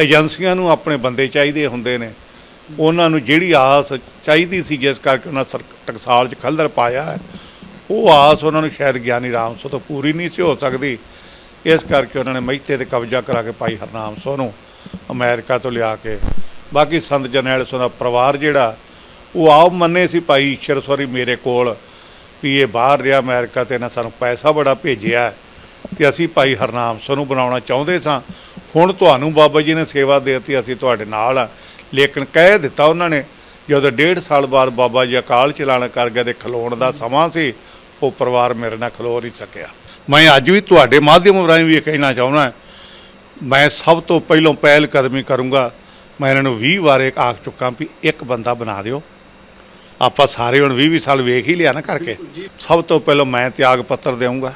ਏਜੰਸੀਆਂ ਨੂੰ ਆਪਣੇ ਬੰਦੇ ਚਾਹੀਦੇ ਹੁੰਦੇ ਨੇ। ਉਹਨਾਂ ਨੂੰ ਜਿਹੜੀ ਆਸ ਚਾਹੀਦੀ ਸੀ, ਜਿਸ ਕਰਕੇ ਉਹਨਾਂ ਸਰ- ਟਕਸਾਲ 'ਚ ਖਲਦਰ ਪਾਇਆ ਹੈ, ਉਹ ਆਸ ਉਹਨਾਂ ਨੂੰ ਸ਼ਾਇਦ ਗਿਆਨੀ ਰਾਮ ਸੋ ਤੋਂ ਪੂਰੀ ਨਹੀਂ ਸੀ ਹੋ ਸਕਦੀ। ਇਸ ਕਰਕੇ ਉਹਨਾਂ ਨੇ ਮਹਿਤੇ ਤੇ ਕਬਜ਼ਾ ਕਰਾ ਕੇ ਭਾਈ ਹਰਨਾਮ ਸੋ ਨੂੰ ਅਮਰੀਕਾ ਤੋਂ ਲਿਆ ਕੇ। ਬਾਕੀ ਸੰਤ ਜਰਨੈਲ ਸੋ ਦਾ ਪਰਿਵਾਰ ਜਿਹੜਾ, ਉਹ ਆਪ ਮੰਨੇ ਸੀ, ਭਾਈ ਈਸ਼ਰ ਮੇਰੇ ਕੋਲ, ਵੀ ਇਹ ਬਾਹਰ ਰਿਹਾ ਅਮਰੀਕਾ ਤੇ ਇਹਨਾਂ ਸਾਨੂੰ ਪੈਸਾ ਬੜਾ ਭੇਜਿਆ ਹੈ ਤੇ ਅਸੀਂ ਭਾਈ ਹਰਨਾਮ ਸੋ ਨੂੰ ਬਣਾਉਣਾ ਚਾਹੁੰਦੇ ਸਾਂ। ਹੁਣ ਤੁਹਾਨੂੰ ਬਾਬਾ ਜੀ ਨੇ ਸੇਵਾ ਦੇ ਦਿੱਤੀ ਅਸੀਂ ਤੁਹਾਡੇ ਨਾਲ ਆ। ਲੇਕਿਨ ਕਹਿ ਦਿੱਤਾ ਉਹਨਾਂ ਨੇ ਜਦੋਂ ਡੇਢ ਸਾਲ ਬਾਅਦ ਬਾਬਾ ਜੀ ਅਕਾਲ ਚਲਾਣਾ ਕਰ ਗਏ ਤੇ ਖਲੋਣ ਦਾ ਸਮਾਂ ਸੀ ਉਹ ਪਰਿਵਾਰ ਮੇਰੇ ਨਾਲ ਖਲੋ ਨਹੀਂ ਸਕਿਆ। ਮੈਂ ਅੱਜ ਵੀ ਤੁਹਾਡੇ ਮਾਧਿਅਮ ਰਾਹੀਂ ਵੀ ਇਹ ਕਹਿਣਾ ਚਾਹੁੰਦਾ ਮੈਂ ਸਭ ਤੋਂ ਪਹਿਲਾਂ ਪਹਿਲ ਕਦਮੀ ਕਰੂੰਗਾ ਮੈਂ ਇਹਨਾਂ ਨੂੰ 20 ਵਾਰ ਇੱਕ ਆਖ ਚੁੱਕਾ ਵੀ ਇੱਕ ਬੰਦਾ ਬਣਾ ਦਿਓ। ਆਪਾਂ ਸਾਰੇ ਹੁਣ 20 20 ਸਾਲ ਵੇਖ ਹੀ ਲਿਆ ਨਾ ਕਰਕੇ। ਸਭ ਤੋਂ ਪਹਿਲਾਂ ਮੈਂ ਤਿਆਗ ਪੱਤਰ ਦੇਵਾਂਗਾ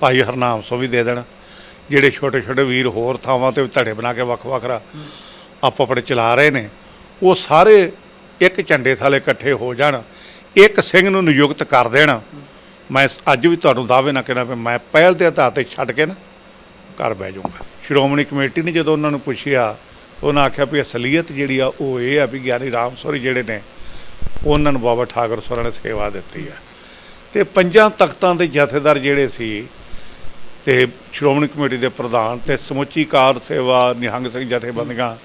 ਭਾਈ ਹਰਨਾਮ ਸੋ ਵੀ ਦੇ ਦੇਣ। ਜਿਹੜੇ ਛੋਟੇ ਛੋਟੇ ਵੀਰ ਹੋਰ ਥਾਵਾਂ ਤੇ ਧੜੇ ਬਣਾ ਕੇ ਵੱਖ ਵੱਖ ਰਾ ਆਪੋ ਆਪਣੇ ਚਲਾ ਰਹੇ ਨੇ, ਉਹ ਸਾਰੇ ਇੱਕ ਝੰਡੇ ਥੱਲੇ ਇਕੱਠੇ ਹੋ ਜਾਣ, ਇੱਕ ਸਿੰਘ ਨੂੰ ਨਿਯੁਕਤ ਕਰ ਦੇਣ। ਮੈਂ ਅੱਜ ਵੀ ਤੁਹਾਨੂੰ ਦਾਅਵੇ ਨਾ ਕਹਿਣਾ ਵੀ ਮੈਂ ਪਹਿਲ ਦੇ ਆਧਾਰ ਤੇ ਛੱਡ ਕੇ ਨਾ ਘਰ ਬਹਿ ਜਾਊਂਗਾ। ਸ਼੍ਰੋਮਣੀ ਕਮੇਟੀ ਨੇ ਜਦੋਂ ਉਹਨਾਂ ਨੂੰ ਪੁੱਛਿਆ, ਉਹਨਾਂ ਆਖਿਆ ਵੀ ਅਸਲੀਅਤ ਜਿਹੜੀ ਆ ਉਹ ਇਹ ਆ ਵੀ ਗਿਆਨੀ ਰਾਮ ਸੋਰੀ ਜਿਹੜੇ ਨੇ, ਉਹਨਾਂ ਨੂੰ ਬਾਬਾ ਠਾਕਰ ਸੋਰਾ ਨੇ ਸੇਵਾ ਦਿੱਤੀ ਆ। ਤੇ ਪੰਜਾਂ ਤਖਤਾਂ ਦੇ ਜਥੇਦਾਰ ਜਿਹੜੇ ਸੀ ਤੇ ਸ਼੍ਰੋਮਣੀ ਕਮੇਟੀ ਦੇ ਪ੍ਰਧਾਨ ਤੇ ਸਮੁੱਚੀ ਕਾਰ ਸੇਵਾ ਨਿਹੰਗ ਸਿੰਘ ਜਥੇਬੰਦੀਆਂ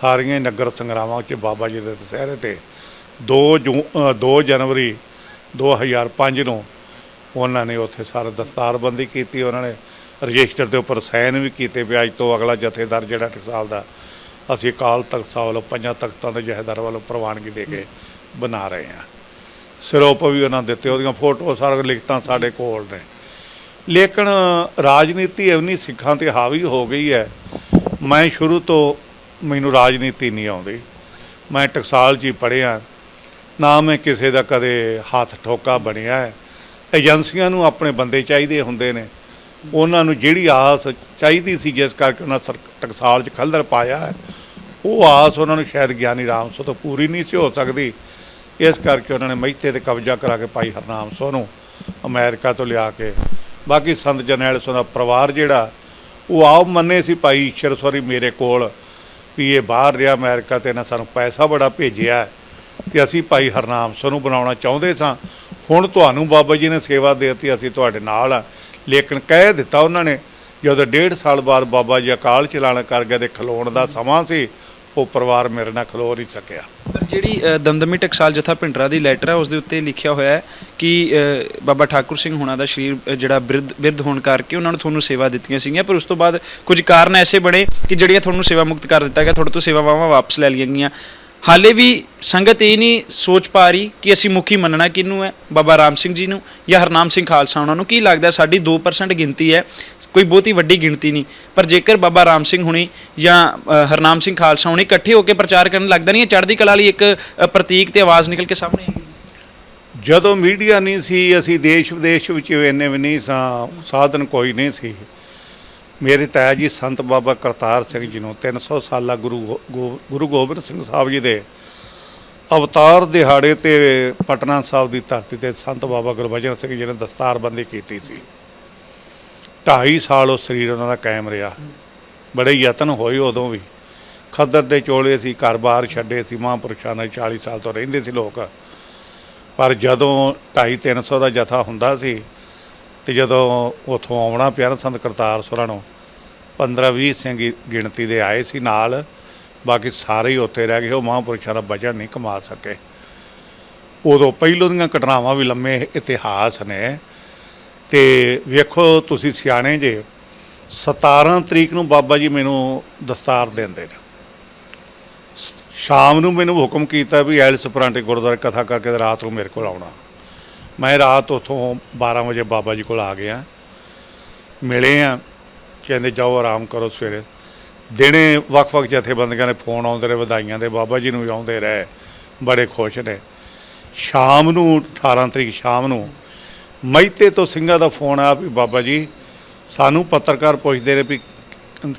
ਸਾਰੀਆਂ ਨਗਰ ਸੰਗਰਾਵਾਂ 'ਚ ਬਾਬਾ ਜੀ ਦੇ ਦੁਸਹਿਰੇ ਤੇ 2 ਜੂ 2 ਜਨਵਰੀ 2005 ਨੂੰ ਉਹਨਾਂ ਨੇ ਉੱਥੇ ਸਾਰਾ ਦਸਤਾਰਬੰਦੀ ਕੀਤੀ, ਉਹਨਾਂ ਨੇ ਰਜਿਸਟਰ ਦੇ ਉੱਪਰ ਸਾਈਨ ਵੀ ਕੀਤੇ ਵੀ ਅੱਜ ਤੋਂ ਅਗਲਾ ਜਥੇਦਾਰ ਜਿਹੜਾ ਟਕਸਾਲ ਦਾ, ਅਸੀਂ ਅਕਾਲ ਤਖਤ ਸਾਹਿਬ ਵੱਲੋਂ ਪੰਜਾਂ ਤਖਤਾਂ ਦੇ ਜਥੇਦਾਰ ਵੱਲੋਂ ਪ੍ਰਵਾਨਗੀ ਦੇ ਕੇ ਬਣਾ ਰਹੇ ਹਾਂ। ਸਰੂਪ ਵੀ ਉਹਨਾਂ ਦਿੱਤੇ, ਉਹਦੀਆਂ ਫੋਟੋ ਸਾਰਾ ਲਿਖਤਾਂ ਸਾਡੇ ਕੋਲ ਨੇ। ਲੇਕਿਨ ਰਾਜਨੀਤੀ ਇੰਨੀ ਸਿੱਖਾਂ ਤੇ ਹਾਵੀ ਹੋ ਗਈ ਹੈ, ਮੈਂ ਸ਼ੁਰੂ ਤੋਂ ਮੈਨੂੰ ਰਾਜਨੀਤੀ ਨਹੀਂ ਆਉਂਦੀ। ਮੈਂ ਟਕਸਾਲ 'ਚ ਹੀ ਪੜ੍ਹਿਆ। ਨਾ ਮੈਂ ਕਿਸੇ ਦਾ ਕਦੇ ਹੱਥ ਠੋਕਾ ਬਣਿਆ ਹੈ। ਏਜੰਸੀਆਂ ਨੂੰ ਆਪਣੇ ਬੰਦੇ ਚਾਹੀਦੇ ਹੁੰਦੇ ਨੇ। ਉਹਨਾਂ ਨੂੰ ਜਿਹੜੀ ਆਸ ਚਾਹੀਦੀ ਸੀ, ਜਿਸ ਕਰਕੇ ਉਹਨਾਂ ਸਰ- ਟਕਸਾਲ 'ਚ ਖਲਦਰ ਪਾਇਆ ਹੈ, ਉਹ ਆਸ ਉਹਨਾਂ ਨੂੰ ਸ਼ਾਇਦ ਗਿਆਨੀ ਰਾਮ ਸੋ ਤੋਂ ਪੂਰੀ ਨਹੀਂ ਸੀ ਹੋ ਸਕਦੀ। ਇਸ ਕਰਕੇ ਉਹਨਾਂ ਨੇ ਮਹਿਤੇ ਤੇ ਕਬਜ਼ਾ ਕਰਾ ਕੇ ਪਾਈ ਹਰਨਾਮ ਸੋ ਨੂੰ ਅਮਰੀਕਾ ਤੋਂ ਲਿਆ ਕੇ ਬਾਕੀ ਸੰਤ ਜਰਨੈਲ ਸੋ ਦਾ ਪਰਿਵਾਰ ਜਿਹੜਾ, ਉਹ ਆਪ ਮੰਨੇ ਸੀ, ਭਾਈ ਈਸ਼ਰ ਮੇਰੇ ਕੋਲ, ਵੀ ਇਹ ਬਾਹਰ ਰਿਹਾ ਅਮਰੀਕਾ ਤੇ ਇਹਨਾਂ ਸਾਨੂੰ ਪੈਸਾ ਬੜਾ ਭੇਜਿਆ ਹੈ ਤੇ ਅਸੀਂ ਭਾਈ ਹਰਨਾਮ ਸੋ ਨੂੰ ਬਣਾਉਣਾ ਚਾਹੁੰਦੇ ਸਾਂ। ਹੁਣ ਤੁਹਾਨੂੰ ਬਾਬਾ ਜੀ ਨੇ ਸੇਵਾ ਦੇ ਦਿੱਤੀ, ਅਸੀਂ ਤੁਹਾਡੇ ਨਾਲ ਆ ਲੇਕਿਨ ਕਹਿ ਦਿੱਤਾ ਉਹਨਾਂ ਨੇ, ਜਦੋਂ ਡੇਢ ਸਾਲ ਬਾਅਦ ਬਾਬਾ ਜੀ ਅਕਾਲ ਚਲਾਣਾ ਕਰ ਗਏ ਤੇ ਖਲੋਣ ਦਾ ਸਮਾਂ ਸੀ, ਉਹ ਪਰਿਵਾਰ ਮੇਰੇ ਨਾਲ ਖਲੋ ਨਹੀਂ ਸਕਿਆ। ਪਰ ਜਿਹੜੀ ਅ, ਦਮਦਮੀ ਟਕਸਾਲ ਜਥਾ ਭਿੰਡਰਾਂ ਦੀ ਲੈਟਰ ਹੈ ਉਸ ਦੇ ਉੱਤੇ ਲਿਖਿਆ ਹੋਇਆ ਹੈ ਕਿ ਅ, ਬਾਬਾ ਠਾਕੁਰ ਸਿੰਘ ਹੋਣਾ ਦਾ ਸ਼ਰੀਰ ਅ, ਜਿਹੜਾ ਬਿਰਧ ਬਿਰਧ ਹੋਣ ਕਰਕੇ ਉਹਨਾਂ ਨੂੰ ਤੁਹਾਨੂੰ ਸੇਵਾ ਦਿੱਤੀਆਂ ਸੀਗੀਆਂ ਪਰ ਉਸ ਤੋਂ ਬਾਅਦ ਕੁਝ ਕਾਰਨ ਐਸੇ ਬਣੇ ਕਿ ਜਿਹੜੀਆਂ ਤੁਹਾਨੂੰ ਸੇਵਾ ਮੁਕਤ ਕਰ ਦਿੱਤਾ ਗਿਆ ਤੁਹਾਡੇ ਤੋਂ ਸੇਵਾਵਾਂ ਵਾਪਸ ਲੈ ਲਈਆਂ ਗਈਆਂ। ਹਾਲੇ ਵੀ ਸੰਗਤ ਇਹ ਨਹੀਂ ਸੋਚ ਪਾ ਰਹੀ ਕਿ ਅਸੀਂ ਮੁਖੀ ਮੰਨਣਾ ਕਿਹਨੂੰ ਹੈ ਬਾਬਾ ਰਾਮ ਸਿੰਘ ਜੀ ਨੂੰ ਜਾਂ ਹਰਨਾਮ ਸਿੰਘ ਖਾਲਸਾ ਉਹਨਾਂ ਨੂੰ। ਕੀ ਲੱਗਦਾ ਸਾਡੀ 2% ਗਿਣਤੀ ਹੈ ਕੋਈ ਬਹੁਤੀ ਵੱਡੀ ਗਿਣਤੀ ਨਹੀਂ। ਪਰ ਜੇਕਰ ਬਾਬਾ ਰਾਮ ਸਿੰਘ ਹੁਣੀ ਜਾਂ ਹਰਨਾਮ ਸਿੰਘ ਖਾਲਸਾ ਹੁਣੀ ਇਕੱਠੇ ਹੋ ਕੇ ਪ੍ਰਚਾਰ ਕਰਨ ਲੱਗਦਾ ਨਹੀਂ ਇਹ ਚੜ੍ਹਦੀ ਕਲਾ ਲਈ ਇੱਕ ਪ੍ਰਤੀਕ ਤੇ ਆਵਾਜ਼ ਨਿਕਲ ਕੇ ਸਾਹਮਣੇ ਆਏਗੀ। ਜਦੋਂ ਮੀਡੀਆ ਨਹੀਂ ਸੀ, ਅਸੀਂ ਦੇਸ਼ ਵਿਦੇਸ਼ ਵਿੱਚ ਇੰਨੇ ਵੀ ਨਹੀਂ ਸਾਂ, ਸਾਧਨ ਕੋਈ ਨਹੀਂ ਸੀ। ਮੇਰੇ ਤਾਇਆ ਜੀ ਸੰਤ ਬਾਬਾ ਕਰਤਾਰ ਸਿੰਘ ਜੀ ਨੂੰ 300 ਸਾਲਾ ਗੁਰੂ ਗੋ- ਗੋ- ਗੁਰੂ ਗੋਬਿੰਦ ਸਿੰਘ ਸਾਹਿਬ ਜੀ ਦੇ ਅਵਤਾਰ ਦਿਹਾੜੇ ਤੇ ਪਟਨਾ ਸਾਹਿਬ ਦੀ ਧਰਤੀ ਤੇ ਸੰਤ ਬਾਬਾ ਗੁਰਬਚਨ ਸਿੰਘ ਜੀ ਨੇ ਦਸਤਾਰਬੰਦੀ ਕੀਤੀ ਸੀ। 2.5 ਸਾਲ ਉਹ ਸਰੀਰ ਉਹਨਾਂ ਦਾ ਕਾਇਮ ਰਿਹਾ। ਬੜੇ ਯਤਨ ਹੋਏ ਉਦੋਂ ਵੀ। ਖੱਦਰ ਦੇ ਚੋਲੇ ਸੀ ਘਰ-ਬਾਰ ਛੱਡੇ ਸੀ, ਮਹਾਂਪੁਰਸ਼ਾਂ ਨਾਲ 40 ਸਾਲ ਤੋਂ ਰਹਿੰਦੇ ਸੀ ਲੋਕ। ਪਰ ਜਦੋਂ 2.5 300 ਦਾ ਜਥਾ ਹੁੰਦਾ ਸੀ ਤੇ ਜਦੋਂ ਉਥੋਂ ਆਉਣਾ ਪਿਆ ਸੰਤ ਕਰਤਾਰ ਸੁਰਾਂ ਨੂੰ 15 20 ਸਿੰਘ ਹੀ ਗਿਣਤੀ ਦੇ ਆਏ ਸੀ ਨਾਲ, ਬਾਕੀ ਸਾਰੇ ਹੀ ਉੱਥੇ ਰਹਿ ਗਏ, ਉਹ ਮਹਾਂਪੁਰਸ਼ਾਂ ਦਾ ਵਜਨ ਨਹੀਂ ਕਮਾ ਸਕੇ। ਉਦੋਂ ਪਹਿਲੋਂ ਦੀਆਂ ਘਟਨਾਵਾਂ ਵੀ ਲੰਮੇ ਇਤਿਹਾਸ ਨੇ। ਤੇ ਵੇਖੋ ਤੁਸੀਂ ਸਿਆਣੇ ਜੇ 17 ਤਰੀਕ ਨੂੰ ਬਾਬਾ ਜੀ ਮੈਨੂੰ ਦਸਤਾਰ ਦਿੰਦੇ ਨੇ। ਸ਼ਾਮ ਨੂੰ ਮੈਨੂੰ ਹੁਕਮ ਕੀਤਾ ਵੀ ਐਲਸ ਪਰਾਂਟੇ ਗੁਰਦੁਆਰੇ ਕਥਾ ਕਰਕੇ ਤੇ ਰਾਤ ਨੂੰ ਮੇਰੇ ਕੋਲ ਆਉਣਾ। ਮੈਂ ਰਾਤ ਉਥੋਂ 12 ਵਜੇ ਬਾਬਾ ਜੀ ਕੋਲ ਆ ਗਿਆ। ਮਿਲੇ ਆ, ਕਹਿੰਦੇ ਜਾਓ ਆਰਾਮ ਕਰੋ ਸਵੇਰੇ। ਦਿਨੇ ਵੱਖ-ਵੱਖ ਜਥੇਬੰਦੀਆਂ ਦੇ ਫੋਨ ਆਉਂਦੇ ਰਹੇ, ਵਧਾਈਆਂ ਦੇ, ਬਾਬਾ ਜੀ ਨੂੰ ਆਉਂਦੇ ਰਹੇ, ਬੜੇ ਖੁਸ਼ ਨੇ। ਸ਼ਾਮ ਨੂੰ 18 ਤਰੀਕ ਸ਼ਾਮ ਨੂੰ ਮਹਿਤੇ ਤੋਂ ਸਿੰਘਾਂ ਦਾ ਫੋਨ ਆਇਆ ਵੀ ਬਾਬਾ ਜੀ, ਸਾਨੂੰ ਪੱਤਰਕਾਰ ਪੁੱਛਦੇ ਨੇ ਵੀ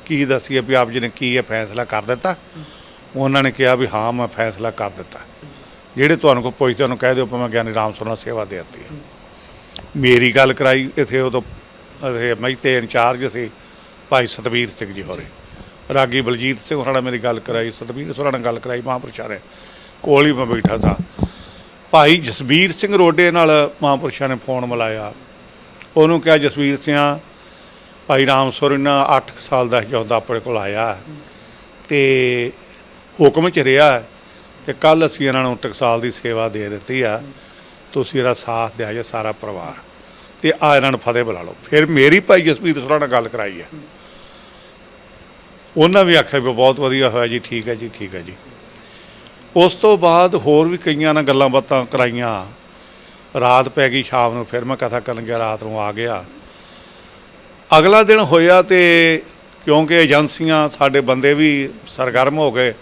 ਕੀ ਦੱਸੀਏ ਵੀ ਆਪ ਜੀ ਨੇ ਕੀ ਇਹ ਫੈਸਲਾ ਕਰ ਦਿੱਤਾ। ਉਹਨਾਂ ਨੇ ਕਿਹਾ ਵੀ ਹਾਂ, ਮੈਂ ਫੈਸਲਾ ਕਰ ਦਿੱਤਾ। ਜਿਹੜੇ ਤੁਹਾਨੂੰ ਕੋਈ ਪੁੱਛਦੇ ਉਹਨੂੰ ਕਹਿ ਦਿਓ ਪਰ ਮੈਂ ਗਿਆਨੀ ਰਾਮ ਸੋਨਾ ਸੇਵਾ ਦੇ ਦਿੱਤੀ ਮੇਰੀ ਗੱਲ ਕਰਾਈ, ਇਥੇ ਉਦੋਂ ਇਹ ਮਹਿਤੇ ਇੰਚਾਰਜ ਸੀ, ਭਾਈ ਸਤਵੀਰ ਸਿੰਘ ਜੀ ਹੋਰੇ। ਰਾਗੀ ਬਲਜੀਤ ਸਿੰਘ ਹੋਰਾਂ ਨਾਲ ਮੇਰੀ ਗੱਲ ਕਰਾਈ ਸਤਬੀਰ ਹੋਰਾਂ ਨਾਲ ਗੱਲ ਕਰਾਈ, ਮਹਾਂਪੁਰਸ਼ਾਂ ਨੇ। ਕੋਲ ਹੀ ਮੈਂ ਬੈਠਾ ਸਾਂ। ਭਾਈ ਜਸਬੀਰ ਸਿੰਘ ਰੋਡੇ ਨਾਲ ਮਹਾਂਪੁਰਸ਼ਾਂ ਨੇ ਫੋਨ ਮਿਲਾਇਆ। ਉਹਨੂੰ ਕਿਹਾ, ਜਸਵੀਰ ਸਿੰਘਾ ਭਾਈ ਰਾਮ ਸੋਰਨਾ 8 ਸਾਲ ਦਾ ਜਦੋਂ ਆਪਣੇ ਕੋਲ ਆਇਆ ਤੇ ਹੁਕਮ ਚ ਰਿਹਾ ਹੈ ਤੇ ਕੱਲ ਅਸੀਂ ਇਹਨਾਂ ਨੂੰ ਟਕਸਾਲ ਦੀ ਸੇਵਾ ਦੇ ਦਿੱਤੀ ਆ। ਤੁਸੀਂ ਇਹਦਾ ਸਾਥ ਦਿਆ ਜੇ ਸਾਰਾ ਪਰਿਵਾਰ। ਤੇ ਆ ਇਹਨਾਂ ਨੂੰ ਫਤਿਹ ਬੁਲਾ ਲਓ। ਫਿਰ ਮੇਰੀ ਭਾਈ ਜਸਵੀਰ ਸੋਰਾ ਨਾਲ ਗੱਲ ਕਰਾਈ ਹੈ। ਉਹਨਾਂ ਵੀ ਆਖਿਆ ਵੀ ਬਹੁਤ ਵਧੀਆ ਹੋਇਆ ਜੀ, ਠੀਕ ਹੈ ਜੀ, ਠੀਕ ਹੈ ਜੀ। ਉਸ ਤੋਂ ਬਾਅਦ ਹੋਰ ਵੀ ਕਈਆਂ ਨਾਲ ਗੱਲਾਂ ਬਾਤਾਂ ਕਰਾਈਆਂ। ਰਾਤ ਪੈ ਗਈ ਸ਼ਾਮ ਨੂੰ, ਫਿਰ ਮੈਂ ਕਥਾ ਕਰਨ ਗਿਆ, ਰਾਤ ਨੂੰ ਆ ਗਿਆ। ਅਗਲਾ ਦਿਨ ਹੋਇਆ ਤੇ ਕਿਉਂਕਿ ਏਜੰਸੀਆਂ ਸਾਡੇ ਬੰਦੇ ਵੀ ਸਰਗਰਮ ਹੋ ਗਏ,